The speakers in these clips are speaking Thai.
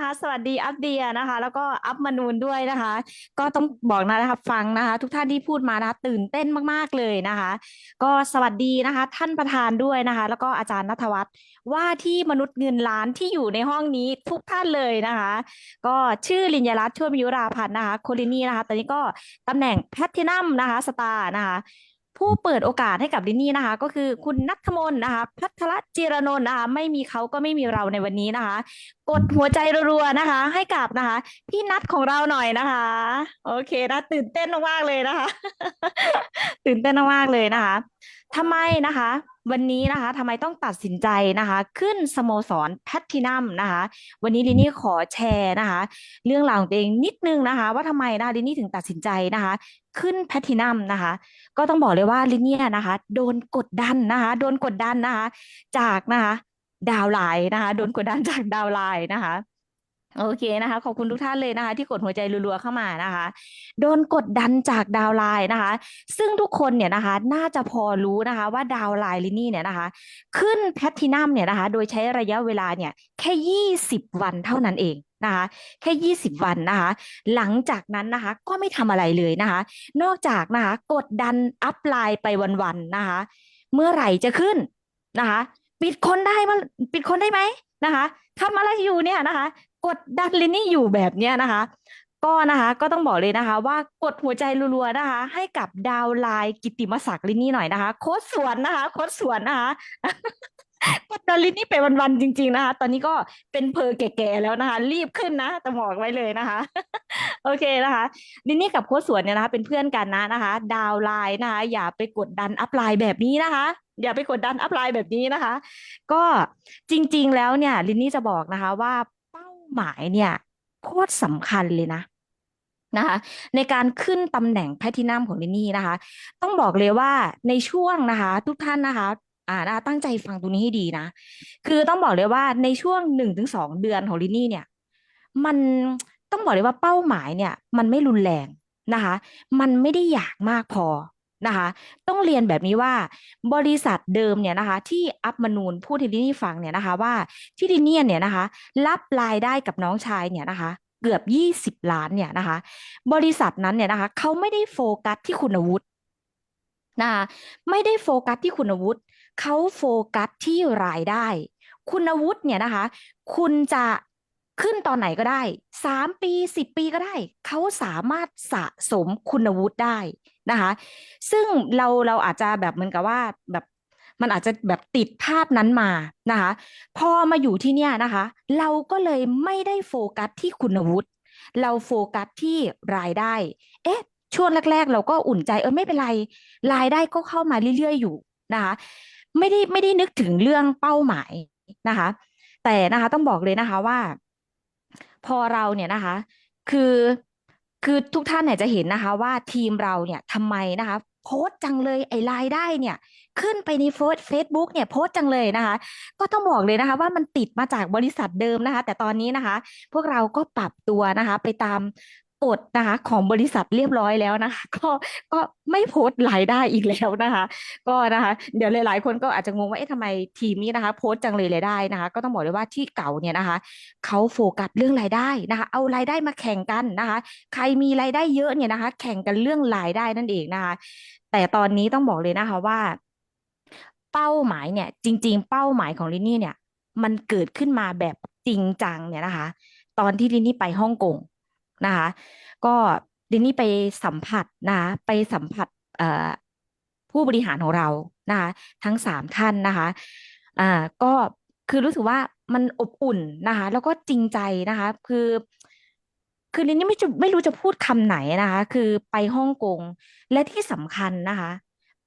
นะคะ สวัสดีอัปเดียนะคะ แล้วก็อัปมนูนด้วยนะคะ ก็ต้องบอกนะคะฟังนะคะ ทุกท่านที่พูดมานะคะตื่นเต้นมากๆเลยนะคะ ก็สวัสดีนะคะ ท่านประธานด้วยนะคะ แล้วก็อาจารย์นัทวัฒน์ว่าที่มนุษย์เงินล้านที่อยู่ในห้องนี้ทุกท่านเลยนะคะ ก็ชื่อลินยรัตน์ช่วมยุราพันธ์นะคะโคลินีนะคะ ตอนนี้ก็ตำแหน่งแพทเทินัมนะคะสตาร์นะคะ ผู้เปิดโอกาสให้กับลินนี่นะคะ ก็คือคุณนัทมนนะคะ พัทรจิรนนท์นะคะ ไม่มีเขาก็ไม่มีเราในวันนี้นะคะ กดหัวใจรัวๆนะคะ ให้กับนะคะ พี่นัทของเราหน่อยนะคะ โอเคนะตื่นเต้นมากๆเลยนะคะ ตื่นเต้นมากๆเลยนะคะทำไมนะคะ วันนี้นะคะทำไมต้องตัดสินใจนะคะ ขึ้นสโมสรแพททินัมนะคะ วันนี้ลินนี่ขอแชร์นะคะ เรื่องราวของตัวเองนิดนึงนะคะ ว่าทำไมนะคะลินนี่ถึงตัดสินใจนะคะ ขึ้นแพททินัมนะคะ ก็ต้องบอกเลยว่าลิเนียนะคะ โดนกดดันนะคะ โดนกดดันนะคะ จากนะคะ ดาวไลน์นะคะ โดนกดดันจากดาวไลน์นะคะโอเคนะคะ ขอบคุณทุกท่านเลยนะคะ ที่กดหัวใจรัวๆเข้ามานะคะ โดนกดดันจากดาวไลน์นะคะ ซึ่งทุกคนเนี่ยนะคะ น่าจะพอรู้นะคะว่าดาวไลน์ลินนี่เนี่ยนะคะ ขึ้นแพททินัมเนี่ยนะคะ โดยใช้ระยะเวลาเนี่ยแค่ยี่สิบวันเท่านั้นเอง นะคะแค่ยี่สิบวันนะคะหลังจากนั้นนะคะก็ไม่ทำอะไรเลยนะคะนอกจากนะคะกดดันอัพไลน์ไปวันๆนะคะเมื่อไหร่จะขึ้นนะคะปิดคนได้มั้ยปิดคนได้ไหมนะคะทำอะไรอยู่เนี่ยนะคะ กดดันลินนี่อยู่แบบเนี้ยนะคะก็นะคะก็ต้องบอกเลยนะคะ ว่ากดหัวใจรัวๆนะคะ ให้กับดาวไลน์กิติมศักดิ์ลินนี่หน่อยนะคะ โค้ชสวนนะคะ โค้ชสวนนะคะ ดดันลินนี่ไปวันๆจริง ๆนะคะ ตอนนี้ก็เป็นเพอแก่ๆแล้วนะคะ รีบขึ้นนะแต่บอกไว้เลยนะคะ โอเคนะคะลินนี่กับโค้ชสวนเนี่ยนะคะ เป็นเพื่อนกันนะนะคะ ดาวไลน์นะคะ อย่าไปกดดันอัพไลน์แบบนี้นะคะอย่าไปกดดันอัพไลน์แบบนี้นะคะ ก็จริง ๆ แล้วเนี่ย ลินนี่จะบอกนะคะว่าเป้าหมายเนี่ยโคตรสำคัญเลยนะนะคะในการขึ้นตำแหน่งแพทินัมของลินนี่นะคะ ต้องบอกเลยว่าในช่วงนะคะ ทุกท่านนะคะ อ่านะคะตั้งใจฟังตรงนี้ให้ดีนะ คือต้องบอกเลยว่าในช่วงหนึ่งถึงสองเดือนของลินนี่เนี่ย มันต้องบอกเลยว่าเป้าหมายเนี่ย มันไม่รุนแรงนะคะ มันไม่ได้อยากมากพอนะคะ ต้องเรียนแบบนี้ว่าบริษัทเดิมเนี่ยนะคะ ที่อัพมนูนพูดให้ลินนี่ฟังเนี่ยนะคะ ว่าที่ลินเนี่ยเนี่ยนะคะ รับรายได้กับน้องชายเนี่ยนะคะเกือบยี่สิบล้านเนี่ยนะคะ บริษัทนั้นเนี่ยนะคะเขาไม่ได้โฟกัสที่คุณวุฒิ นะคะไม่ได้โฟกัสที่คุณวุฒิเขาโฟกัสที่รายได้ คุณวุฒิเนี่ยนะคะ คุณจะขึ้นตอนไหนก็ได้สามปีสิบปีก็ได้ เขาสามารถสะสมคุณวุฒิได้นะคะ ซึ่งเราเราอาจจะแบบเหมือนกับว่าแบบมันอาจจะแบบติดภาพนั้นมานะคะ พอมาอยู่ที่เนี่ยนะคะ เราก็เลยไม่ได้โฟกัสที่คุณวุฒิเราโฟกัสที่รายได้ เอ๊ะ ช่วงแรก ๆ เราก็อุ่นใจเออไม่เป็นไรรายได้ก็เข้ามาเรื่อยๆอยู่นะคะไม่ได้ไม่ได้นึกถึงเรื่องเป้าหมายนะคะ แต่นะคะต้องบอกเลยนะคะว่า พอเราเนี่ยนะคะ คือคือทุกท่านเนี่ยจะเห็นนะคะว่าทีมเราเนี่ยทำไมนะคะโพสต์จังเลยไอ้รายได้เนี่ย ขึ้นไปในเฟซบุ๊กเนี่ยโพสต์จังเลยนะคะ ก็ต้องบอกเลยนะคะ ว่ามันติดมาจากบริษัทเดิมนะคะ แต่ตอนนี้นะคะ พวกเราก็ปรับตัวนะคะ ไปตาม กฎนะคะของบริษัทเรียบร้อยแล้วนะคะ ก็ก็ไม่โพสต์รายได้อีกแล้วนะคะ ก็นะคะ เดี๋ยวหลาย ๆ คนก็อาจจะงงว่าเอ๊ะทำไมทีมนี้นะคะ โพสต์จังเลยรายได้นะคะ ก็ต้องบอกเลยว่าที่เก่าเนี่ยนะคะเขาโฟกัสเรื่องรายได้นะคะ เอารายได้มาแข่งกันนะคะ ใครมีรายได้เยอะเนี่ยนะคะ แข่งกันเรื่องรายได้นั่นเองนะคะ แต่ตอนนี้ต้องบอกเลยนะคะว่า เป้าหมายเนี่ย จริง ๆ เป้าหมายของลินนี่เนี่ย มันเกิดขึ้นมาแบบจริงจังเนี่ยนะคะ ตอนที่ลินนี่ไปฮ่องกง นะคะ ก็ลินนี่ไปสัมผัสนะคะไปสัมผัสผู้บริหารของเรานะคะทั้งสามท่านนะคะอ่าก็คือรู้สึกว่ามันอบอุ่นนะคะ แล้วก็จริงใจนะคะ คือคือลินนี่ไม่จะไม่รู้จะพูดคำไหนนะคะ คือไปฮ่องกงและที่สำคัญนะคะ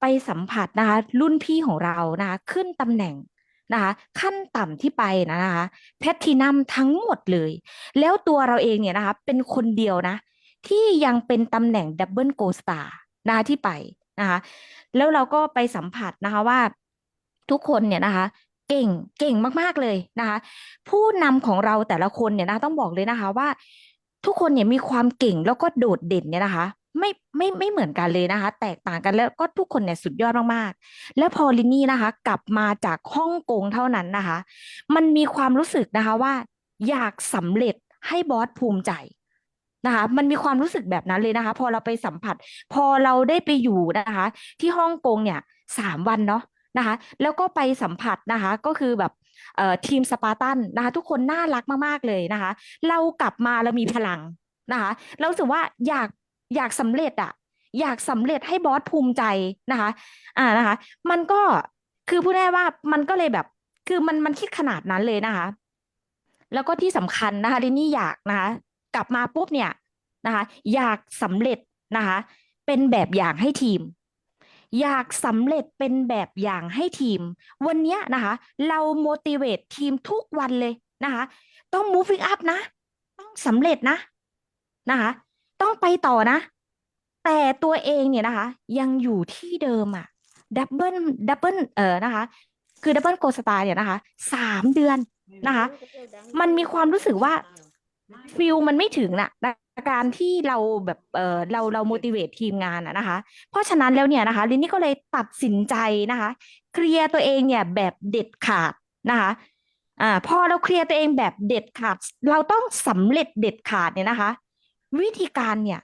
ไปสัมผัสนะคะ รุ่นพี่ของเรานะคะ ขึ้นตำแหน่ง นะคะ ขั้นต่ำที่ไปนะคะแพททินัมทั้งหมดเลย แล้วตัวเราเองเนี่ยนะคะ เป็นคนเดียวนะ ที่ยังเป็นตำแหน่งดับเบิลโกลสตาร์นะคะที่ไปนะคะแล้วเราก็ไปสัมผัสนะคะว่าทุกคนเนี่ยนะคะเก่งเก่งมากๆเลยนะคะผู้นำของเราแต่ละคนเนี่ยนะต้องบอกเลยนะคะว่าทุกคนเนี่ยมีความเก่งแล้วก็โดดเด่นเนี่ยนะคะ ไม่ไม่ไม่เหมือนกันเลยนะคะ แตกต่างกันแล้วก็ทุกคนเนี่ยสุดยอดมากๆ แล้วพอลินนี่นะคะ กลับมาจากฮ่องกงเท่านั้นนะคะ มันมีความรู้สึกนะคะว่า อยากสำเร็จให้บอสภูมิใจนะคะ มันมีความรู้สึกแบบนั้นเลยนะคะ พอเราไปสัมผัส พอเราได้ไปอยู่นะคะ ที่ฮ่องกงเนี่ยสามวันเนาะนะคะ แล้วก็ไปสัมผัสนะคะก็คือแบบเอ่อทีมสปาร์ตันนะคะ ทุกคนน่ารักมากๆเลยนะคะ เรากลับมาเรามีพลังนะคะ เราสึกว่าอยาก อยากสำเร็จอะอยากสำเร็จให้บอสภูมิใจนะคะ อ่านะคะ มันก็คือพูดได้ว่ามันก็เลยแบบ คือมันมันคิดขนาดนั้นเลยนะคะ แล้วก็ที่สำคัญนะคะเรนนี่อยากนะคะ กลับมาปุ๊บเนี่ยนะคะ อยากสำเร็จนะคะ เป็นแบบอย่างให้ทีม อยากสำเร็จเป็นแบบอย่างให้ทีม วันเนี้ยนะคะ เรา motivate ทีมทุกวันเลยนะคะ ต้อง moving up นะ ต้องสำเร็จนะนะคะ ต้องไปต่อนะ แต่ตัวเองเนี่ยนะคะ ยังอยู่ที่เดิมอะดับเบิลดับเบิลเออนะคะ คือดับเบิลโกสตาเนี่ยนะคะสามเดือนนะคะ มันมีความรู้สึกว่าฟิลมันไม่ถึงน่ะการที่เราแบบเออเราเรา motivate ทีมงานอะนะคะ เพราะฉะนั้นแล้วเนี่ยนะคะลินนี่ก็เลยตัดสินใจนะคะ เคลียร์ตัวเองเนี่ยแบบเด็ดขาดนะคะอ่าพอเราเคลียร์ตัวเองแบบเด็ดขาด เราต้องสำเร็จเด็ดขาดเนี่ยนะคะ วิธีการเนี่ย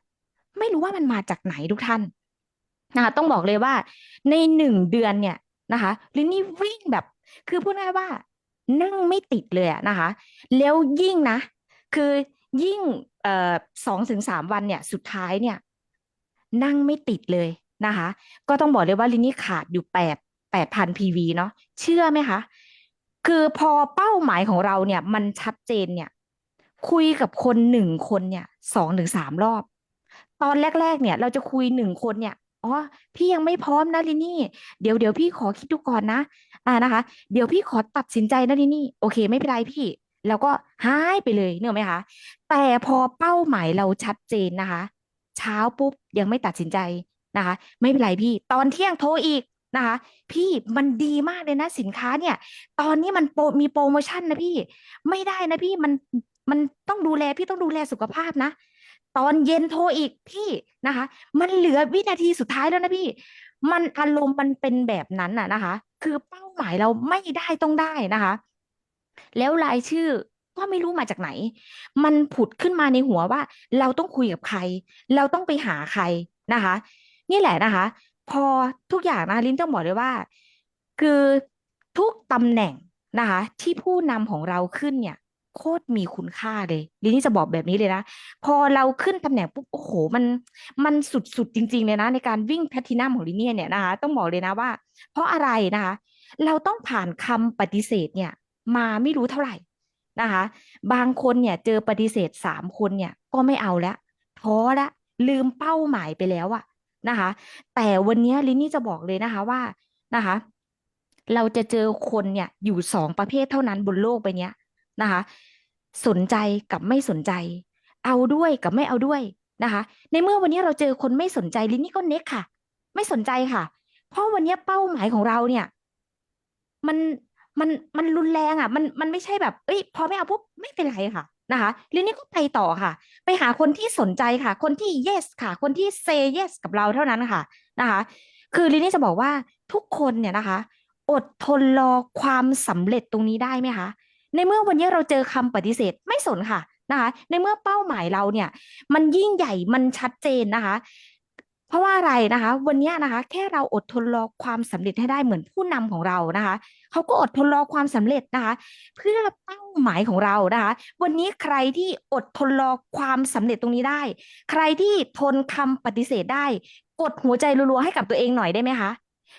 ไม่รู้ว่ามันมาจากไหนทุกท่านนะคะต้องบอกเลยว่าในหนึ่งเดือนเนี่ยนะคะลินนี่วิ่งแบบ คือพูดง่ายว่านั่งไม่ติดเลยนะคะ แล้วยิ่งนะ คือยิ่งสองถึงสามวันเนี่ย สุดท้ายเนี่ย นั่งไม่ติดเลยนะคะ ก็ต้องบอกเลยว่าลินนี่ขาดอยู่แปดแปดพัน PV เนาะเชื่อไหมคะ คือพอเป้าหมายของเราเนี่ย มันชัดเจนเนี่ย คุยกับคนหนึ่งคนเนี่ยสองถึงสามรอบ ตอนแรก ๆ เนี่ย เราจะคุยหนึ่งคนเนี่ยอ๋อพี่ยังไม่พร้อมนะลินี่ เดี๋ยวเดี๋ยวพี่ขอคิดดูก่อนนะ อ่านะคะ เดี๋ยวพี่ขอตัดสินใจนะลินี่ โอเค ไม่เป็นไรพี่ แล้วก็หายไปเลยเนกอะไหมคะ แต่พอเป้าหมายเราชัดเจนนะคะ เช้าปุ๊บยังไม่ตัดสินใจนะคะ ไม่เป็นไรพี่ ตอนเที่ยงโทรอีกนะคะ พี่มันดีมากเลยนะสินค้าเนี่ย ตอนนี้มันโปรมีโปรโมชั่นนะพี่ ไม่ได้นะพี่มัน มันต้องดูแลพี่ต้องดูแลสุขภาพนะ ตอนเย็นโทรอีกพี่นะคะ มันเหลือวินาทีสุดท้ายแล้วนะพี่ มันอารมณ์มันเป็นแบบนั้นน่ะนะคะ คือเป้าหมายเราไม่ได้ต้องได้นะคะ แล้วรายชื่อก็ไม่รู้มาจากไหน มันผุดขึ้นมาในหัวว่า เราต้องคุยกับใคร เราต้องไปหาใครนะคะ นี่แหละนะคะ พอทุกอย่างนะลินต้องบอกเลยว่า คือทุกตำแหน่งนะคะ ที่ผู้นำของเราขึ้นเนี่ย โคตรมีคุณค่าเลยลินี่จะบอกแบบนี้เลยนะ พอเราขึ้นตำแหน่งปุ๊บโอ้โห มันมันสุดๆจริง ๆ เลยนะ ในการวิ่งแพทินัมของลินเนี่ยเนี่ยนะคะต้องบอกเลยนะว่า เพราะอะไรนะคะ เราต้องผ่านคำปฏิเสธเนี่ย มาไม่รู้เท่าไหร่นะคะ บางคนเนี่ยเจอปฏิเสธสามคนเนี่ยก็ไม่เอาแล้วท้อล้วลืมเป้าหมายไปแล้วอะนะคะ แต่วันนี้ลินนี่จะบอกเลยนะคะว่านะคะ เราจะเจอคนเนี่ยอยู่สองประเภทเท่านั้นบนโลกใบเนี้ยนะคะ สนใจกับไม่สนใจ เอาด้วยกับไม่เอาด้วยนะคะ ในเมื่อวันนี้เราเจอคนไม่สนใจลินนี่ก็เน็กค่ะ ไม่สนใจค่ะ เพราะวันนี้เป้าหมายของเราเนี่ย มันมันมันรุนแรงอะ มันมันไม่ใช่แบบเอ้ยพอไม่เอาปุ๊บไม่เป็นไรค่ะนะคะลินนี่ก็ไปต่อค่ะ ไปหาคนที่สนใจค่ะ คนที่ yes ค่ะ คนที่ say yes กับเราเท่านั้นค่ะนะคะ คือลินนี่จะบอกว่าทุกคนเนี่ยนะคะ อดทนรอความสำเร็จตรงนี้ได้ไหมคะ ในเมื่อวันนี้เราเจอคำปฏิเสธไม่สนค่ะนะคะ ในเมื่อเป้าหมายเราเนี่ย มันยิ่งใหญ่มันชัดเจนนะคะ เพราะว่าอะไรนะคะ วันนี้นะคะ แค่เราอดทนรอความสำเร็จให้ได้เหมือนผู้นำของเรานะคะเขาก็อดทนรอความสำเร็จนะคะ เพื่อเป้าหมายของเรานะคะ วันนี้ใครที่อดทนรอความสำเร็จตรงนี้ได้ ใครที่ทนคำปฏิเสธได้ กดหัวใจรัวๆให้กับตัวเองหน่อยได้ไหมคะ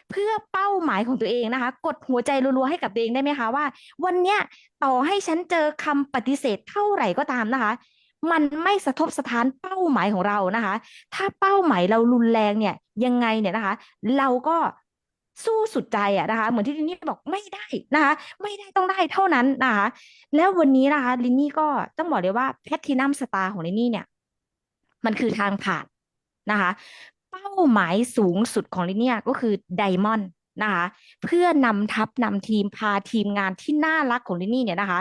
เพื่อเป้าหมายของตัวเองนะคะ กดหัวใจรัวๆให้กับตัวเองได้ไหมคะว่า วันเนี้ยต่อให้ฉันเจอคำปฏิเสธเท่าไหร่ก็ตามนะคะ มันไม่สะทบสะท้านเป้าหมายของเรานะคะ ถ้าเป้าหมายเรารุนแรงเนี่ยยังไงเนี่ยนะคะ เราก็สู้สุดใจอะนะคะ เหมือนที่ลินนี่บอกไม่ได้นะคะ ไม่ได้ต้องได้เท่านั้นนะคะ แล้ววันนี้นะคะลินนี่ก็ต้องบอกเลยว่าแพทตินัมสตาร์ของลินนี่เนี่ย มันคือทางผ่านนะคะ เป้าหมายสูงสุดของลินเนี่ยก็คือไดมอนด์นะคะเพื่อนำทัพนำทีมพาทีมงานที่น่ารักของลินี่เนี่ยนะคะ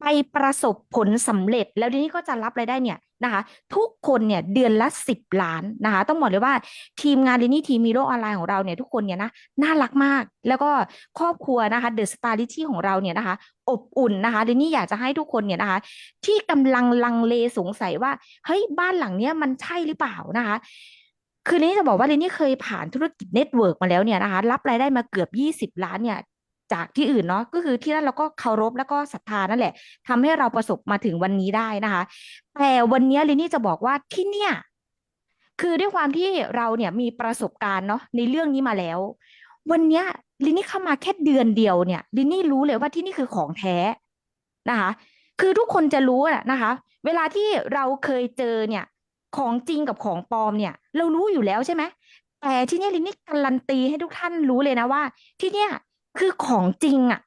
ไปประสบผลสำเร็จแล้วลินี่ก็จะรับรายได้เนี่ยนะคะ ทุกคนเนี่ยเดือนละสิบล้านนะคะ ต้องบอกเลยว่าทีมงานลินี่ทีมมีโลกออนไลน์ของเราเนี่ยทุกคนเนี่ยนะน่ารักมาก แล้วก็ครอบครัวนะคะเดอะสตาร์ลิที่ของเราเนี่ยนะคะ อบอุ่นนะคะลินนี่อยากจะให้ทุกคนเนี่ยนะคะ ที่กำลังลังเลสงสัยว่าเฮ้ยบ้านหลังเนี้ยมันใช่หรือเปล่านะคะ คือนี่จะบอกว่าลินนี่เคยผ่านธุรกิจเน็ตเวิร์กมาแล้วเนี่ยนะคะ รับรายได้มาเกือบยี่สิบล้านเนี่ย จากที่อื่นเนาะก็คือที่นั่นเราก็เคารพแล้วก็ศรัทธานั่นแหละทำให้เราประสบมาถึงวันนี้ได้นะคะ แต่วันนี้ลินนี่จะบอกว่าที่เนี่ย คือด้วยความที่เราเนี่ยมีประสบการณ์เนาะในเรื่องนี้มาแล้ว วันนี้ลินนี่เข้ามาแค่เดือนเดียวเนี่ยลินนี่รู้เลยว่าที่นี่คือของแท้นะคะ คือทุกคนจะรู้อะนะคะ เวลาที่เราเคยเจอเนี่ย ของจริงกับของปลอมเนี่ย เรารู้อยู่แล้วใช่ไหมแต่ที่นี่ลินนี่การันตีให้ทุกท่านรู้เลยนะว่า ที่เนี่ยคือของจริงอะ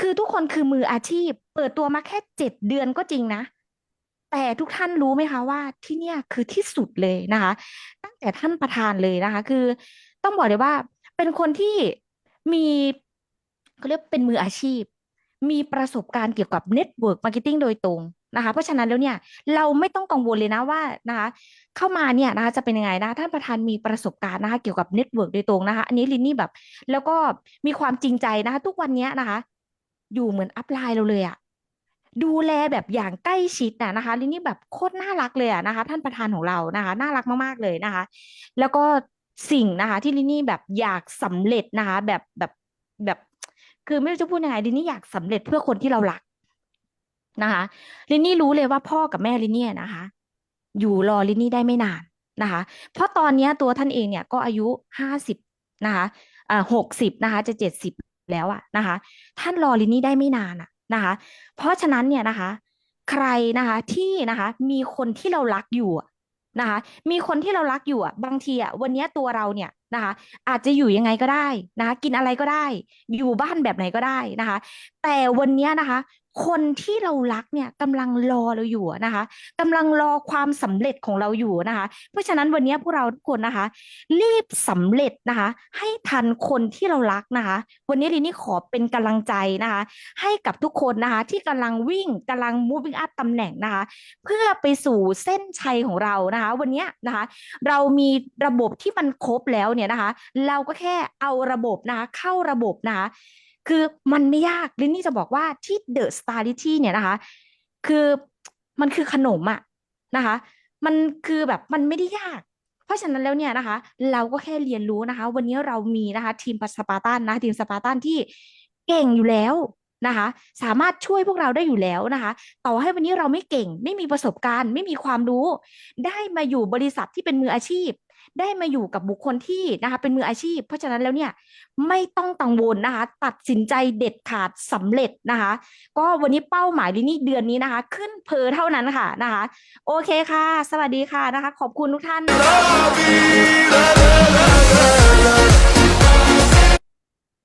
คือทุกคนคือมืออาชีพ เปิดตัวมาแค่เจ็ดเดือนก็จริงนะ แต่ทุกท่านรู้ไหมคะว่าที่เนี่ยคือที่สุดเลยนะคะ ตั้งแต่ท่านประธานเลยนะคะ คือต้องบอกเลยว่าเป็นคนที่มีเขาเรียกเป็นมืออาชีพ มีประสบการณ์เกี่ยวกับเน็ตเวิร์กมาร์เก็ตติ้งโดยตรง นะคะ เพราะฉะนั้นแล้วเนี่ยเราไม่ต้องกังวลเลยนะว่านะคะ เข้ามาเนี่ยนะคะจะเป็นยังไงนะท่านประธานมีประสบการณ์นะคะ เกี่ยวกับเน็ตเวิร์กโดยตรงนะคะอันนี้ลินนี่แบบ แล้วก็มีความจริงใจนะคะ ทุกวันนี้นะคะ อยู่เหมือนอัพไลน์เราเลยอะดูแลแบบอย่างใกล้ชิดนะนะคะลินนี่แบบโคตรน่ารักเลยอะนะคะ ท่านประธานของเรานะคะ น่ารักมากๆเลยนะคะ แล้วก็สิ่งนะคะ ที่ลินนี่แบบอยากสำเร็จนะคะ แบบแบบแบบ คือไม่รู้จะพูดยังไงลินนี่อยากสำเร็จเพื่อคนที่เรารัก นะคะลินนี่รู้เลยว่าพ่อกับแม่ลินเนี่ยนะคะ อยู่รอลินนี่ได้ไม่นานนะคะ เพราะตอนนี้ตัวท่านเองเนี่ยก็อายุห้าสิบนะคะอ่าหกสิบนะคะ จะเจ็ดสิบแล้วอะนะคะ ท่านรอลินนี่ได้ไม่นานอะนะคะ เพราะฉะนั้นเนี่ยนะคะ ใครนะคะที่นะคะ มีคนที่เรารักอยู่นะคะ มีคนที่เรารักอยู่อะบางทีอะวันนี้ตัวเราเนี่ยนะคะ อาจจะอยู่ยังไงก็ได้นะคะ กินอะไรก็ได้ อยู่บ้านแบบไหนก็ได้นะคะ แต่วันนี้นะคะ คนที่เรารักเนี่ยกำลังรอเราอยู่นะคะกำลังรอความสำเร็จของเราอยู่นะคะ เพราะฉะนั้นวันนี้พวกเราทุกคนนะคะ รีบสำเร็จนะคะ ให้ทันคนที่เรารักนะคะ วันนี้ลินี่ขอเป็นกำลังใจนะคะ ให้กับทุกคนนะคะ ที่กำลังวิ่งกำลัง moving up ตำแหน่งนะคะ เพื่อไปสู่เส้นชัยของเรานะคะ วันนี้นะคะ เรามีระบบที่มันครบแล้วเนี่ยนะคะ เราก็แค่เอาระบบนะคะ เข้าระบบนะคะ คือมันไม่ยากลินนี่จะบอกว่าที่เดอะสตาร์ลิที่เนี่ยนะคะ คือมันคือขนมอะนะคะ มันคือแบบมันไม่ได้ยาก เพราะฉะนั้นแล้วเนี่ยนะคะ เราก็แค่เรียนรู้นะคะ วันนี้เรามีนะคะ ทีมสปาร์ตันนะทีมสปาร์ตันที่เก่งอยู่แล้วนะคะ สามารถช่วยพวกเราได้อยู่แล้วนะคะ ต่อให้วันนี้เราไม่เก่ง ไม่มีประสบการณ์ ไม่มีความรู้ ได้มาอยู่บริษัทที่เป็นมืออาชีพ ได้มาอยู่กับบุคคลที่นะคะเป็นมืออาชีพ เพราะฉะนั้นแล้วเนี่ยไม่ต้องกังวลนะคะตัดสินใจเด็ดขาดสำเร็จนะคะ ก็วันนี้เป้าหมายลินี่เดือนนี้นะคะ ขึ้นเพอเท่านั้นค่ะนะคะ โอเคค่ะ สวัสดีค่ะนะคะ ขอบคุณทุกท่าน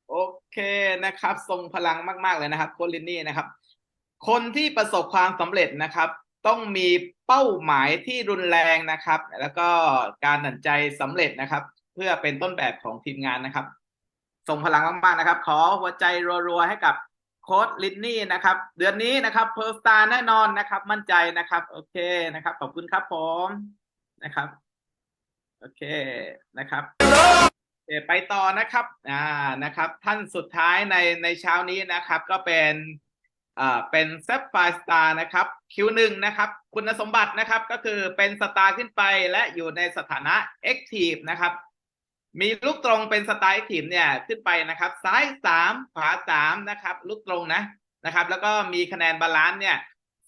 โอเคนะครับ ทรงพลังมาก ๆ เลยนะครับโคลินนี่นะครับ คนที่ประสบความสำเร็จนะครับ ต้องมีเป้าหมายที่รุนแรงนะครับ แล้วก็การตัดสินใจสำเร็จนะครับ เพื่อเป็นต้นแบบของทีมงานนะครับ ส่งพลังมากๆนะครับ ขอหัวใจรัวๆให้กับโค้ดลินนี่นะครับ เดือนนี้นะครับเพอร์สตาแน่นอนนะครับ มั่นใจนะครับ โอเคนะครับ ขอบคุณครับผมนะครับ โอเคนะครับไปต่อนะครับ อ่านะครับ ท่านสุดท้ายในในเช้านี้นะครับ ก็เป็น อ่าเป็นเซฟไฟสตาร์นะครับ Q1 นะครับ คุณสมบัตินะครับก็คือเป็นสตาร์ขึ้นไปและอยู่ในสถานะ Active นะครับ มีลูกตรงเป็นสไตล์ Active เนี่ยขึ้นไปนะครับ ซ้ายสามขวาสามนะครับ ลูกตรงนะนะครับ แล้วก็มีคะแนนบาลานซ์เนี่ย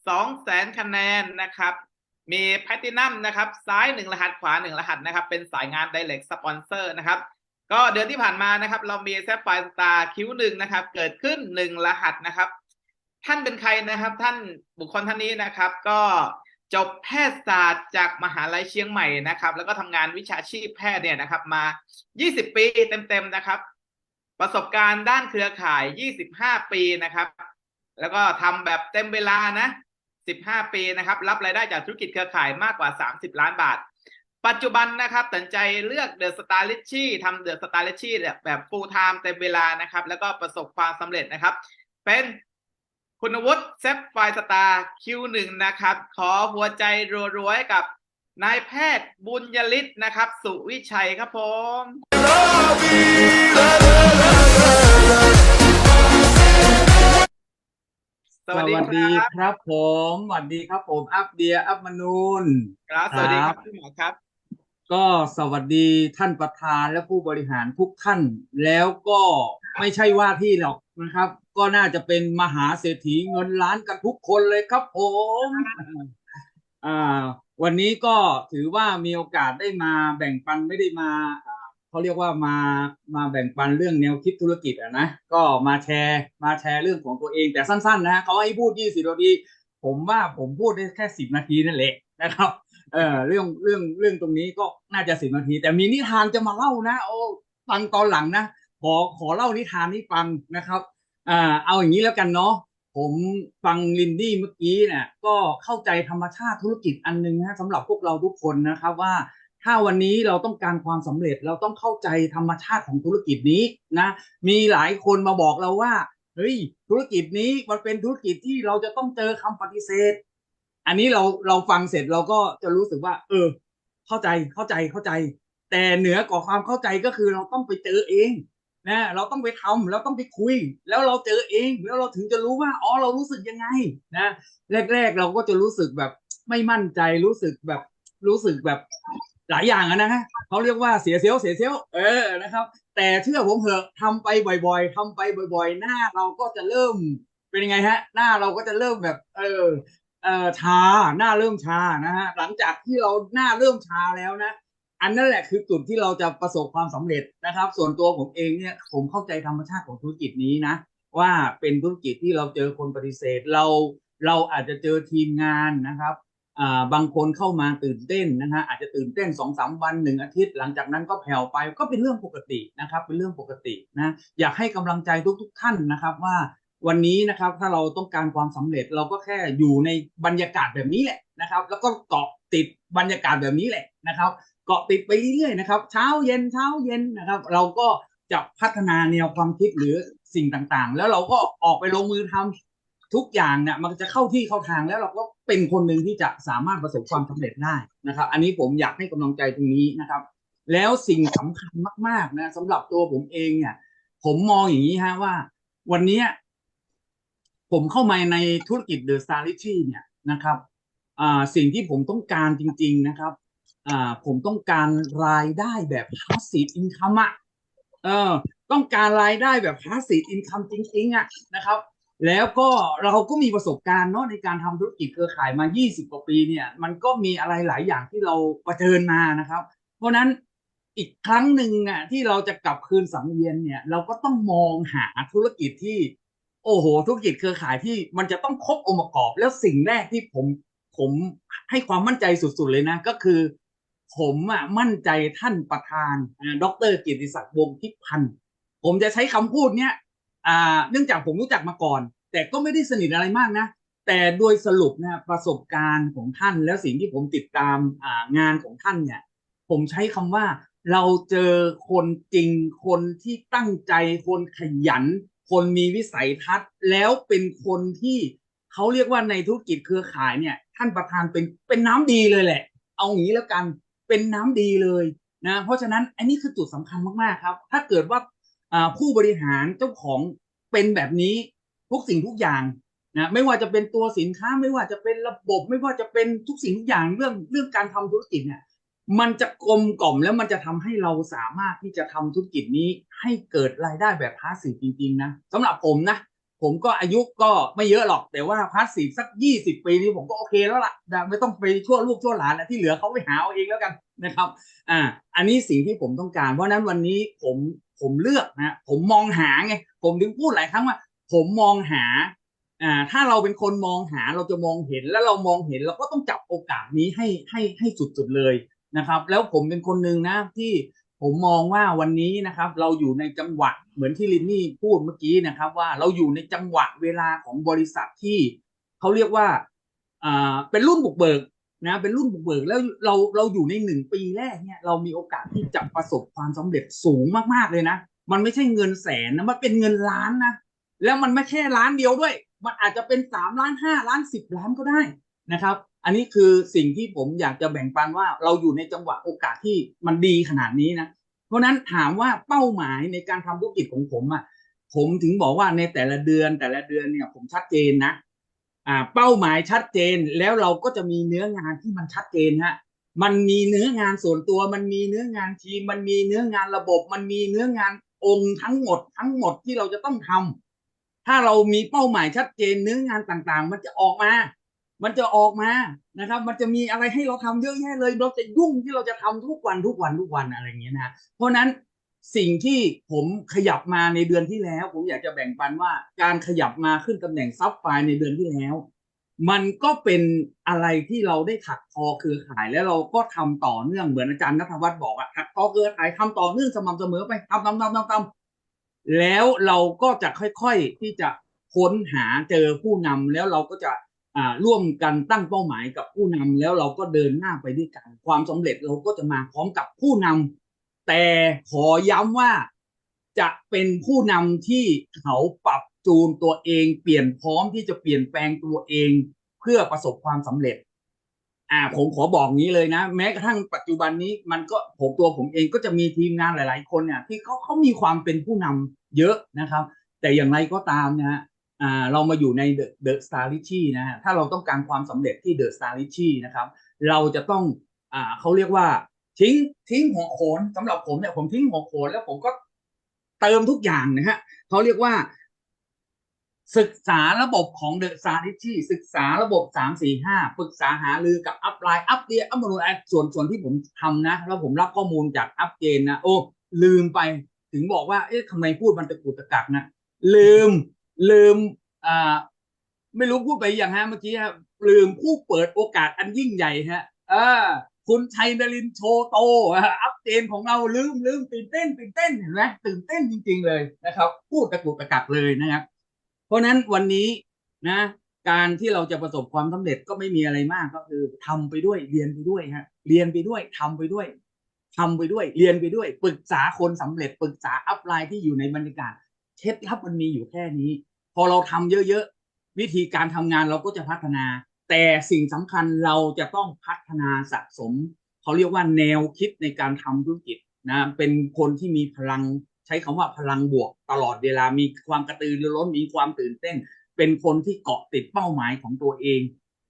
สองแสนคะแนนนะครับ มีแพ t ตินัมนะครับ ซ้ายหนึ่งรหัสขวาหนึ่งรหัสนะครับ เป็นสายงาน Direct Sponsor นะครับก็เดือนที่ผ่านมานะครับ เรามีแซฟไฟสตาร์คิวหนึ่งนะครับ เกิดขึ้นหนึ่งรหัสนะครับ ท่านเป็นใครนะครับ ท่านบุคคลท่านนี้นะครับ ก็จบแพทยศาสตร์จากมหาลัยเชียงใหม่นะครับ แล้วก็ทำงานวิชาชีพแพทย์เนี่ยนะครับ มา 20 ปีเต็มๆนะครับ ประสบการณ์ด้านเครือข่าย 25 ปีนะครับ แล้วก็ทำแบบเต็มเวลานะ 15 ปีนะครับ รับรายได้จากธุรกิจเครือข่ายมากกว่า 30 ล้านบาท ปัจจุบันนะครับตัดสินใจเลือกเดอะสตาร์ลิชชี่ทำเดอะสตาร์ลิชชี่แบบ full time เต็มเวลานะครับ แล้วก็ประสบความสำเร็จนะครับ เป็น คุณวุฒิเซฟไฟสตาร์คิวหนึ่งนะครับ ขอหัวใจรัวๆให้กับนายแพทย์บุญยฤทธิ์นะครับ สุวิชัยครับผมสสวัสดีวัสคดีรับครับ ผมสวัสดีครับ ผมอัปเดียอัปมนูนครับสวัสดีครับครับพี่หมอครับ ก็สวัสดีท่านประธานและผู้บริหารทุกท่าน แล้วก็ไม่ใช่ว่าที่หรอก นะครับ ก็น่าจะเป็นมหาเศรษฐีเงินล้านกันทุกคนเลยครับผมอ่าวันนี้ก็ถือว่ามีโอกาสได้มาแบ่งปันไม่ได้มาอ่าเขาเรียกว่ามามาแบ่งปันเรื่องแนวคิดธุรกิจอะนะก็มาแชร์มาแชร์เรื่องของตัวเองแต่สั้น ๆ นะฮะเขาให้พูดยี่สิบนาทีผมว่าผมพูดได้แค่สิบนาทีนั่นแหละนะครับเออเรื่องเรื่องเรื่องตรงนี้ก็น่าจะสิบนาที แต่มีนิทานจะมาเล่านะ โอ้ฟังตอนหลังนะ ขอขอเล่านิทานนี้ฟังนะครับอ่าเอาอย่างนี้แล้วกันเนาะผมฟังลินดี้เมื่อกี้เนี่ยก็เข้าใจธรรมชาติธุรกิจอันหนึงนะสำหรับพวกเราทุกคนนะครับว่า ถ้าวันนี้เราต้องการความสำเร็จเราต้องเข้าใจธรรมชาติของธุรกิจนี้นะมีหลายคนมาบอกเราว่าเฮ้ยธุรกิจนี้มันเป็นธุรกิจที่เราจะต้องเจอคำปฏิเสธ อันนี้เราเราฟังเสร็จเราก็จะรู้สึกว่า เออ เข้าใจเข้าใจเข้าใจ แต่เหนือกว่าความเข้าใจก็คือเราต้องไปเจอเอง นะเราต้องไปทำเราต้องไปคุย แล้วเราเจอเองแล้วเราถึงจะรู้ว่าอ๋อเรารู้สึกยังไงนะแรก ๆ เราก็จะรู้สึกแบบไม่มั่นใจรู้สึกแบบรู้สึกแบบหลายอย่างนะฮะเขาเรียกว่าเสียเซลเสียเซลเออนะครับ แต่เชื่อผมเถอะทำไปบ่อย ๆทำไปบ่อย ๆ หน้าเราก็จะเริ่มเป็นยังไงฮะ หน้าเราก็จะเริ่มแบบ เออเออชาหน้าเริ่มชานะฮะหลังจากที่เราหน้าเริ่มชาแล้วนะ อันนั่นแหละคือจุดที่เราจะประสบความสำเร็จนะครับ ส่วนตัวผมเองเนี่ยผมเข้าใจธรรมชาติของธุรกิจนี้นะ ว่าเป็นธุรกิจที่เราเจอคนปฏิเสธเราเราอาจจะเจอทีมงานนะครับอ่าบางคนเข้ามาตื่นเต้นนะฮะอาจจะตื่นเต้นสองสามวันหนึ่งอาทิตย์ หลังจากนั้นก็แผ่วไปก็เป็นเรื่องปกตินะครับ เป็นเรื่องปกตินะอยากให้กำลังใจทุกๆท่านนะครับว่าวันนี้นะครับถ้าเราต้องการความสำเร็จเราก็แค่อยู่ในบรรยากาศแบบนี้แหละนะครับ แล้วก็เกาะติดบรรยากาศแบบนี้แหละนะครับ เกาะติดไปเรื่อยๆนะครับ เช้าเย็นเช้าเย็นนะครับ เราก็จะพัฒนาแนวความคิดหรือสิ่งต่างๆ แล้วเราก็ออกไปลงมือทำทุกอย่างเนี่ยมันจะเข้าที่เข้าทางแล้วเราก็เป็นคนหนึ่งที่จะสามารถประสบความสำเร็จได้นะครับ อันนี้ผมอยากให้กำลังใจตรงนี้นะครับ แล้วสิ่งสำคัญมากๆนะสำหรับตัวผมเองเนี่ย ผมมองอย่างนี้ฮะว่า วันนี้ผมเข้ามาในธุรกิจเดอะสตาร์ลิชี่เนี่ยนะครับสิ่งที่ผมต้องการจริง ๆนะครับ อ่าผมต้องการรายได้แบบ passive income อะเออต้องการรายได้แบบ passive income จริงๆอะนะครับ แล้วก็เราก็มีประสบการณ์เนาะในการทำธุรกิจเครือข่ายมา 20 กว่าปีเนี่ย มันก็มีอะไรหลายอย่างที่เราประเจญมานะครับ เพราะฉะนั้นอีกครั้งหนึ่งอะที่เราจะกลับคืนสังเวียนเนี่ย เราก็ต้องมองหาธุรกิจที่ โอ้โห ธุรกิจเครือข่ายที่มันจะต้องครบองค์ประกอบ แล้วสิ่งแรกที่ผมผมให้ความมั่นใจสุด ๆ เลยนะ ก็คือ ผมอะมั่นใจท่านประธานอ่าดรเกียรติศักดิ์วงศ์ทิพันธ์ผมจะใช้คำพูดเนี้ยอ่าเนื่องจากผมรู้จักมาก่อน แต่ก็ไม่ได้สนิทอะไรมากนะ แต่โดยสรุปนะประสบการณ์ของท่านแล้วสิ่งที่ผมติดตามงานของท่านเนี่ย ผมใช้คำว่าเราเจอคนจริง คนที่ตั้งใจ คนขยัน คนมีวิสัยทัศน์ แล้วเป็นคนที่เขาเรียกว่าในธุรกิจเครือข่ายเนี่ย ท่านประธานเป็นเป็นน้ำดีเลยแหละ เอาอย่างนี้แล้วกัน เป็นน้ำดีเลยนะ เพราะฉะนั้นอันนี้คือจุดสำคัญมากๆครับ ถ้าเกิดว่าผู้บริหารเจ้าของเป็นแบบนี้ทุกสิ่งทุกอย่างนะไม่ว่าจะเป็นตัวสินค้าไม่ว่าจะเป็นระบบ ไม่ว่าจะเป็นทุกสิ่งทุกอย่างเรื่องเรื่องการทำธุรกิจเนี่ยมันจะกลมกล่อมแล้วมันจะทำให้เราสามารถที่จะทำธุรกิจนี้ให้เกิดรายได้แบบพาสซีฟจริงๆนะสำหรับผมนะ ผมก็อายุก็ไม่เยอะหรอก แต่ว่าพาสซีฟสักยี่สิบปีนี้ผมก็โอเคแล้วล่ะนะไม่ต้องไปชั่วลูกชั่วหลานนะที่เหลือเขาไปหาเอาเองแล้วกันนะครับ อ่า อันนี้สิ่งที่ผมต้องการ เพราะฉะนั้นวันนี้ผมผมเลือกนะผมมองหาไงผมถึงพูดหลายครั้งว่า ผมมองหาอ่าถ้าเราเป็นคนมองหาเราจะมองเห็นแล้วเรามองเห็นเราก็ต้องจับโอกาสนี้ให้ให้ให้สุดๆเลยนะครับ แล้วผมเป็นคนหนึ่งนะที่ ผมมองว่าวันนี้นะครับ เราอยู่ในจังหวะเหมือนที่ลินนี่พูดเมื่อกี้นะครับ ว่าเราอยู่ในจังหวะเวลาของบริษัทที่เขาเรียกว่าอ่าเป็นรุ่นบุกเบิกนะ เป็นรุ่นบุกเบิกแล้วเราเราอยู่ในหนึ่งปีแรกเนี่ยเรามีโอกาสที่จะประสบความสำเร็จสูงมากๆเลยนะ มันไม่ใช่เงินแสนนะมันเป็นเงินล้านนะแล้วมันไม่แค่ล้านเดียวด้วย มันอาจจะเป็นสามล้านห้าล้านสิบล้านก็ได้นะครับ อันนี้คือสิ่งที่ผมอยากจะแบ่งปันว่าเราอยู่ในจังหวะโอกาสที่มันดีขนาดนี้นะ เพราะนั้นถามว่าเป้าหมายในการทำธุรกิจของผมอะผมถึงบอกว่าในแต่ละเดือนแต่ละเดือนเนี่ยผมชัดเจนนะอ่าเป้าหมายชัดเจนแล้วเราก็จะมีเนื้องานที่มันชัดเจนฮะมันมีเนื้องานส่วนตัว มันมีเนื้องานทีม มันมีเนื้องานระบบ มันมีเนื้องานองค์ทั้งหมด ทั้งหมดที่เราจะต้องทำถ้าเรามีเป้าหมายชัดเจนเนื้องานต่างๆ มันจะออกมา มันจะออกมานะครับ มันจะมีอะไรให้เราทำเยอะแยะเลย เราจะยุ่งที่เราจะทำทุกวันทุกวันทุกวันอะไรอย่างเงี้ยนะเพราะนั้นสิ่งที่ผมขยับมาในเดือนที่แล้ว ผมอยากจะแบ่งปันว่า การขยับมาขึ้นตำแหน่งซับไฟล์ในเดือนที่แล้ว มันก็เป็นอะไรที่เราได้ถักทอเครือข่ายแล้วเราก็ทำต่อเนื่องเหมือนอาจารย์นัทวัฒน์บอกอะถักทอเครือข่ายทำต่อเนื่องสม่ำเสมอไปทำทำทำทำทำแล้วเราก็จะค่อยๆที่จะค้นหาเจอผู้นำแล้วเราก็จะ ร่วมกันตั้งเป้าหมายกับผู้นำแล้วเราก็เดินหน้าไปด้วยกัน ความสำเร็จเราก็จะมาพร้อมกับผู้นำแต่ขอย้ำว่าจะเป็นผู้นำที่เขาปรับจูนตัวเอง เปลี่ยนพร้อมที่จะเปลี่ยนแปลงตัวเองเพื่อประสบความสำเร็จ อ่าผมขอบอกงี้เลยนะ แม้กระทั่งปัจจุบันนี้มันก็ผมตัวผมเองก็จะมีทีมงานหลาย ๆ คนเนี่ยที่เขาเขามีความเป็นผู้นำเยอะนะครับ แต่อย่างไรก็ตามนะฮะ อ่าเรามาอยู่ในเดอะสตาร์ลิชี่นะฮะถ้าเราต้องการความสำเร็จที่เดอะสตาร์ลิชี่นะครับเราจะต้องอ่าเขาเรียกว่าทิ้งทิ้งหัวโขนสำหรับผมเนี่ยผมทิ้งหัวโขนแล้วผมก็เติมทุกอย่างนะฮะเขาเรียกว่า ศึกษาระบบของเดอะซาริชี่ศึกษาระบบสามสี่ห้าปรึกษาหารือกับอัพไลน์อัพเดียอัพมานูนส่วนส่วนที่ผมทำนะ แล้วผมรับข้อมูลจากอัพเจนนะ โอ้ ลืมไปถึงบอกว่า เอ๊ะทำไมพูดมันตะกุตะกักนะ ลืม ลืมอ่าไม่รู้พูดไปอย่างฮะเมื่อกี้ฮะลืมผู้เปิดโอกาสอันยิ่งใหญ่ฮะเออคุณชัยนรินโชโตอัพเจนของเราลืมลืมตื่นเต้นตื่นเต้นเห็นไหมตื่นเต้นจริง ๆ เลยนะครับ พูดตะกุกตะกักเลยนะครับ เพราะนั้นวันนี้นะ การที่เราจะประสบความสำเร็จก็ไม่มีอะไรมากก็คือทำไปด้วยเรียนไปด้วยฮะเรียนไปด้วยทำไปด้วยทำไปด้วยเรียนไปด้วย ปรึกษาคนสำเร็จปรึกษาอัพไลน์ที่อยู่ในบรรยากาศ เคล็ดลับมันมีอยู่แค่นี้ พอเราทำเยอะๆ วิธีการทำงานเราก็จะพัฒนา แต่สิ่งสำคัญเราจะต้องพัฒนาสะสม เขาเรียกว่าแนวคิดในการทำธุรกิจนะเป็นคนที่มีพลังใช้คำว่าพลังบวกตลอดเวลามีความกระตือรือร้นมีความตื่นเต้น เป็นคนที่เกาะติดเป้าหมายของตัวเอง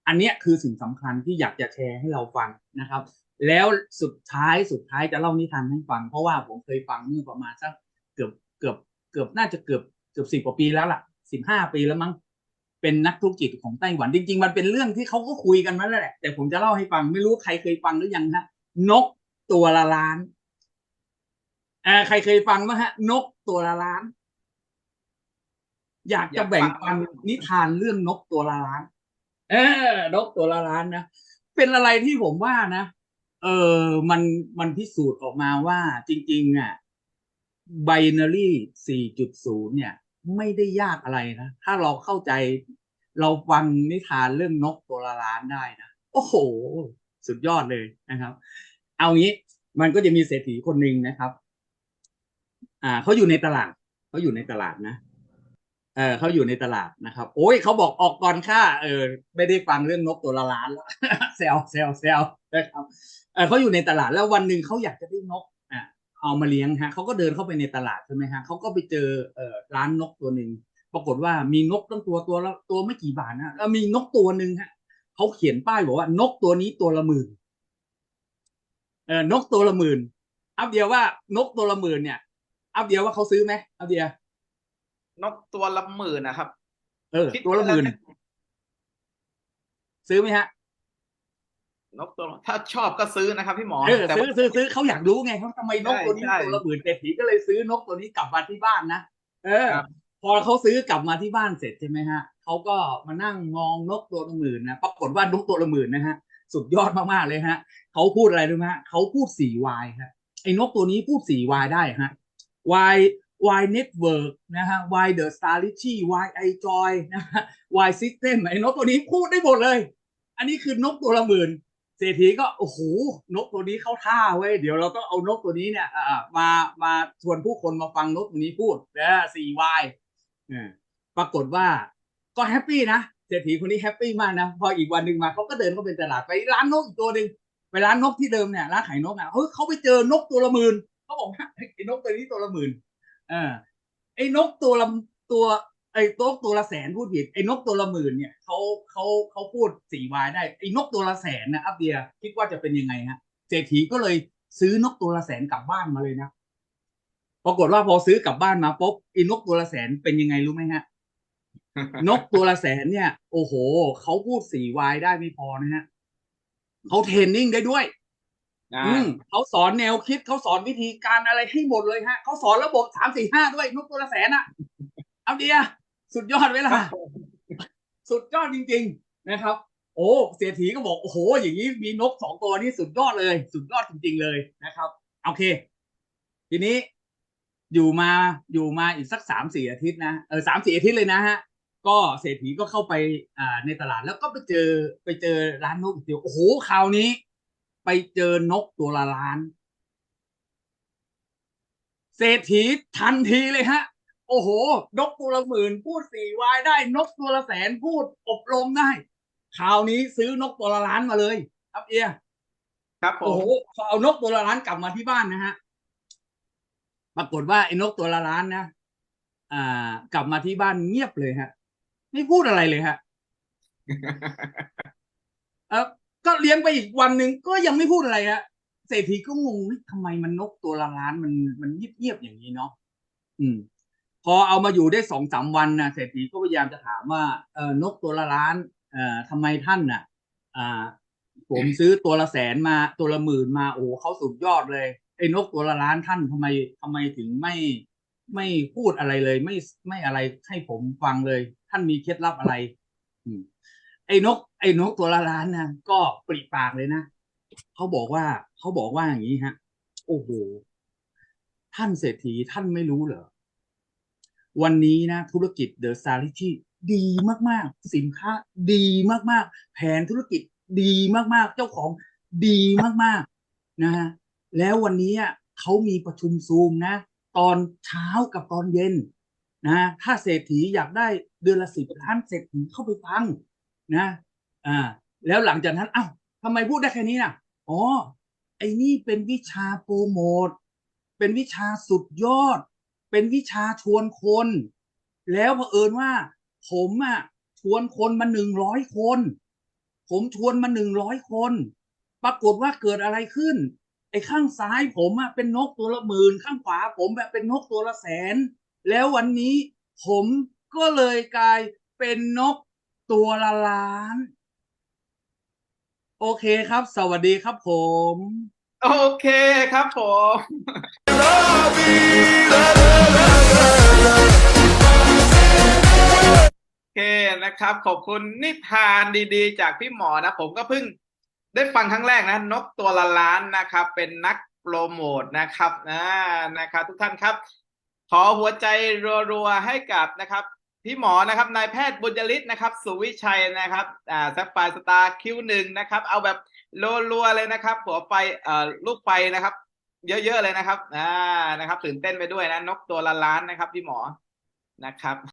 อันนี้คือสิ่งสำคัญที่อยากจะแชร์ให้เราฟังนะครับ แล้วสุดท้ายสุดท้ายจะเล่านิทานให้ฟัง เพราะว่าผมเคยฟังเมื่อประมาณสักเกือบเกือบ เกือบน่าจะเกือบเกือบสิบกว่าปีแล้วล่ะสิบห้าปีแล้วมั้งเป็นนักธุรกิจของไต้หวันจริง ๆ มันเป็นเรื่องที่เขาก็คุยกันมาแล้วแหละ แต่ผมจะเล่าให้ฟังไม่รู้ใครเคยฟังหรือยังฮะ นกตัวละล้านเออใครเคยฟังไหมฮะ นกตัวละล้าน อยากจะแบ่งปันนิทานเรื่องนกตัวละล้าน เออนกตัวละล้านนะเป็นอะไรที่ผมว่านะเออมันมันพิสูจน์ออกมาว่าจริง ๆ อะ binary 4.0 เนี่ย ไม่ได้ยากอะไรนะ ถ้าเราเข้าใจเราฟังนิทานเรื่องนกตัวละล้านได้นะโอ้โห สุดยอดเลยนะครับ เอางี้มันก็จะมีเศรษฐีคนหนึ่งนะครับ อ่าเขาอยู่ในตลาดเขาอยู่ในตลาดนะเออเขาอยู่ในตลาดนะครับ โอ้ยเขาบอกออกก่อนค่าเออ ไม่ได้ฟังเรื่องนกตัวละล้านแล้วแซวแซวแซวนะครับเออเขาอยู่ในตลาดแล้ววันหนึ่งเขาอยากจะได้นก เอามาเลี้ยงฮะเขาก็เดินเข้าไปในตลาดใช่ไหมฮะเขาก็ไปเจอเอ่อร้านนกตัวหนึ่งปรากฏว่ามีนกตั้งตัวตัวละตัวไม่กี่บาทนะแล้วมีนกตัวหนึ่งฮะเขาเขียนป้ายบอกว่านกตัวนี้ตัวละหมื่นเออนกตัวละหมื่นอัพเดียวว่านกตัวละหมื่นเนี่ย อัพเดียวว่าเขาซื้อไหมอัพเดียวนกตัวละหมื่นนะครับ เออคิดตัวละหมื่นว่าซื้อไหมฮะ นกตัวละถ้าชอบก็ซื้อนะครับพี่หมอเออแต่ซื้อว่าซื้อซื้อเขาอยากรู้ไงเขาทำไมนกใช่ตัวนี้ใช่ตัวละหมื่นเศรษฐีก็เลยซื้อนกตัวนี้กลับมาที่บ้านนะเออครับพอเขาซื้อกลับมาที่บ้านเสร็จใช่ไหมฮะเขาก็มานั่งมองนกตัวละหมื่นนะปรากฏว่านกตัวละหมื่นนะฮะสุดยอดมากๆเลยฮะเขาพูดอะไรรู้ไหมฮะเขาพูดสี่วายครับไอ้นกตัวนี้พูดสี่วายได้ฮะ why why network นะฮะ why the star r i c h i why i joy นะฮะ why system ไอ้นกตัวนี้พูดได้หมดเลย อันนี้คือนกตัวละหมื่น เศรษฐีก็โอ้โหนกตัวนี้เข้าท่าเว้ยเดี๋ยวเราต้องเอานกตัวนี้เนี่ยมามาชวนผู้คนมาฟังนกตัวนี้พูดนะสี่วายปรากฏว่าก็แฮปปี้นะเศรษฐีคนนี้แฮปปี้มากนะพออีกวันหนึ่งมาเขาก็เดินเข้าไปตลาดไปร้านนกอีกตัวหนึ่งไปร้านนกที่เดิมเนี่ยร้านขายนกอะเฮ้ยเขาไปเจอนกตัวละหมื่นเขาบอกว่าไอ้นกตัวนี้ตัวละหมื่นเออไอ้นกตัวละตัว ไอ้นกตัวละแสนพูดผิดไอ้นกตัวละหมื่นเนี่ยเขาเขาเขาพูดสี่วายได้ไอ้นกตัวละแสนนะอัปเดียคิดว่าจะเป็นยังไงฮะเศรษฐีก็เลยซื้อนกตัวละแสนกลับบ้านมาเลยนะปรากฏว่าพอซื้อกลับบ้านมาปุ๊บไอ้นกตัวละแสนเป็นยังไงรู้ไหมฮะนกตัวละแสนเนี่ย โอ้โหเขาพูดสี่วายได้ไม่พอนะฮะเขาเทรนนิ่งได้ด้วยอ่าอืมเขาสอนแนวคิดเขาสอนวิธีการอะไรให้หมดเลยฮะเขาสอนระบบสามสี่ห้าด้วยนกตัวละแสนอะเอาเดีย สุดยอดเวลา สุดยอดจริง ๆ นะครับ โอ้เศรษฐีก็บอกโอ้โห อย่างนี้มีนกสองตัวนี้สุดยอดเลย สุดยอดจริง ๆ เลยนะครับโอเค ทีนี้อยู่มาอยู่มาอีกสักสามสี่อาทิตย์นะเออสามสี่อาทิตย์เลยนะฮะก็เศรษฐีก็เข้าไปอ่าในตลาดแล้วก็ไปเจอไปเจอร้านนกอีกเดียวโอ้โหคราวนี้ ไปเจอนกตัวละล้าน เศรษฐีทันทีเลยฮะ โอ้โห นกตัวละหมื่นพูดสี่วายได้ นกตัวละแสนพูดอบรมได้คราวนี้ซื้อนกตัวละล้านมาเลย ครับเอียครับผโอ้มโหพอเอานกตัวละล้านกลับมาที่บ้านนะฮะปรากฏว่าไอ้นกตัวละล้านนะอ่า กลับมาที่บ้านเงียบเลยฮะ ไม่พูดอะไรเลยฮะเออก็เลี้ยงไปอีกวันหนึ่งก็ยังไม่พูดอะไรฮะเศรษฐีก็งงเฮ้ยทำไมมันนกตัวละล้านมันมันเงียบๆอย่างนี้เนาะอืมพ อเอามาอยู่ได้สองสามวันนะเศรษฐีก็พยายามจะถามว่าเออนกตัวละล้านเอ่อทำไมท่านน่ะอ่าผมซื้อตัวละแสนมาตัวละหมื่นมาโอ้โหเขาสุดยอดเลยไอ้นกตัวละล้านท่านทำไมทำไมถึงไม่ไม่พูดอะไรเลย ไม่ไม่อะไรให้ผมฟังเลย ท่านมีเคล็ดลับอะไร อืม ไอ้นก ไอ้นกตัวละล้านนะก็ปริปากเลยนะเขาบอกว่าเขาบอกว่าอย่างนี้ฮะ โอ้โหท่านเศรษฐีท่านไม่รู้เหรอ วันนี้นะธุรกิจเดอะซาริที่ดีมากๆ สินค้าดีมากๆ แผนธุรกิจดีมากๆ เจ้าของดีมากๆนะฮะแล้ววันนี้อะเขามีประชุมซูมนะ ตอนเช้ากับตอนเย็นนะถ้าเศรษฐีอยากได้เดือนละสิบล้านเศรษฐีเข้าไปฟังนะอ่าแล้วหลังจากนั้นเอ้าทำไมพูดได้แค่นี้น่ะอ๋อไอ้นี่เป็นวิชาโปรโมทเป็นวิชาสุดยอด เป็นวิชาชวนคน แล้วเผอิญว่า ผมอะชวนคนมาหนึ่งร้อยคน ผมชวนมาหนึ่งร้อยคน ปรากฏว่าเกิดอะไรขึ้น ไอ้ข้างซ้ายผมอะเป็นนกตัวละหมื่นข้างขวาผมแบบเป็นนกตัวละแสน แล้ววันนี้ผมก็เลยกลายเป็นนกตัวละล้าน โอเคครับ สวัสดีครับผม โอเคครับผมโอเคนะครับขอบคุณนิทานดีๆ จากพี่หมอนะ ผมก็เพิ่งได้ฟังครั้งแรกนะ นกตัวละล้านนะครับ เป็นนักโปรโมทนะครับอ่านะครับ ทุกท่านครับ ขอหัวใจรัวๆให้กับนะครับ พี่หมอนะครับนายแพทย์บุญยฤทธิ์นะครับ สุวิชัยนะครับอ่าแซฟไฟสตาร์คิวหนึ่งนะครับ เอาแบบรัวๆเลยนะครับหัวไฟเอ่อลูกไฟนะครับ เยอะๆเลยนะครับ อ่า นะครับ ตื่นเต้นไปด้วยนะ นกตัวละล้านนะครับ พี่หมอ นะครับ